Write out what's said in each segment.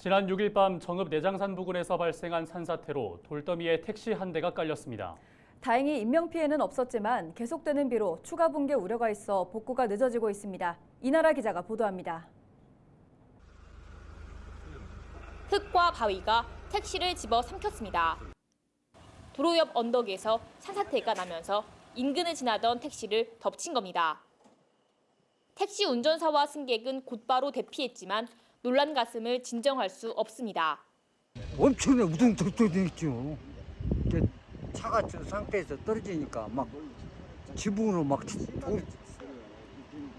지난 6일 밤 정읍 내장산 부근에서 발생한 산사태로 돌더미에 택시 한 대가 깔렸습니다. 다행히 인명피해는 없었지만 계속되는 비로 추가 붕괴 우려가 있어 복구가 늦어지고 있습니다. 이나라 기자가 보도합니다. 흙과 바위가 택시를 집어 삼켰습니다. 도로 옆 언덕에서 산사태가 나면서 인근을 지나던 택시를 덮친 겁니다. 택시 운전사와 승객은 곧바로 대피했지만 놀란 가슴을 진정할 수 없습니다. 엄청나게 우등통통했죠. 이게 차가 저 상태에서 떨어지니까 막 지붕으로 막돌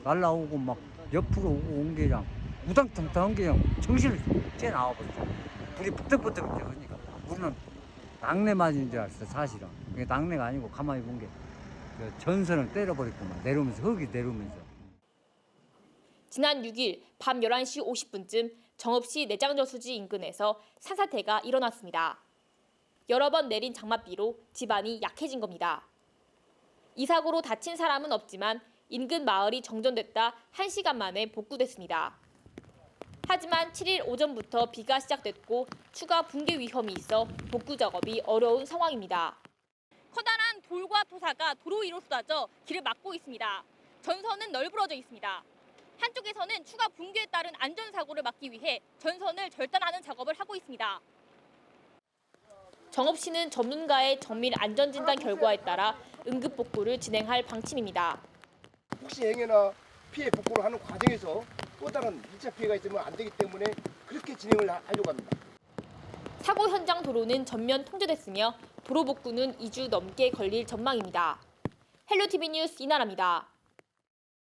날라오고 막 옆으로 온게 그냥 우당탕탕한 게 그냥 정신을 째 나와버렸죠. 불이 부득부득 그러니까 우리는 낙내 맞은 줄 알았어 사실은. 그게 낙내가 아니고 가만히 본 게 전선을 때려버렸구만 내려오면서 흙이 내려오면서. 지난 6일 밤 11시 50분쯤 정읍시 내장저수지 인근에서 산사태가 일어났습니다. 여러 번 내린 장맛비로 집안이 약해진 겁니다. 이 사고로 다친 사람은 없지만 인근 마을이 정전됐다 1시간 만에 복구됐습니다. 하지만 7일 오전부터 비가 시작됐고 추가 붕괴 위험이 있어 복구 작업이 어려운 상황입니다. 커다란 돌과 토사가 도로 위로 쏟아져 길을 막고 있습니다. 전선은 널브러져 있습니다. 한쪽에서는 추가 붕괴에 따른 안전사고를 막기 위해 전선을 절단하는 작업을 하고 있습니다. 정읍시는 전문가의 정밀 안전진단 결과에 따라 응급 복구를 진행할 방침입니다. 혹시 행여나 피해 복구를 하는 과정에서 또 다른 2차 피해가 있으면 안 되기 때문에 그렇게 진행을 하- 하려고 합니다. 사고 현장 도로는 전면 통제됐으며 도로 복구는 2주 넘게 걸릴 전망입니다. 헬로티비 뉴스 이나라입니다.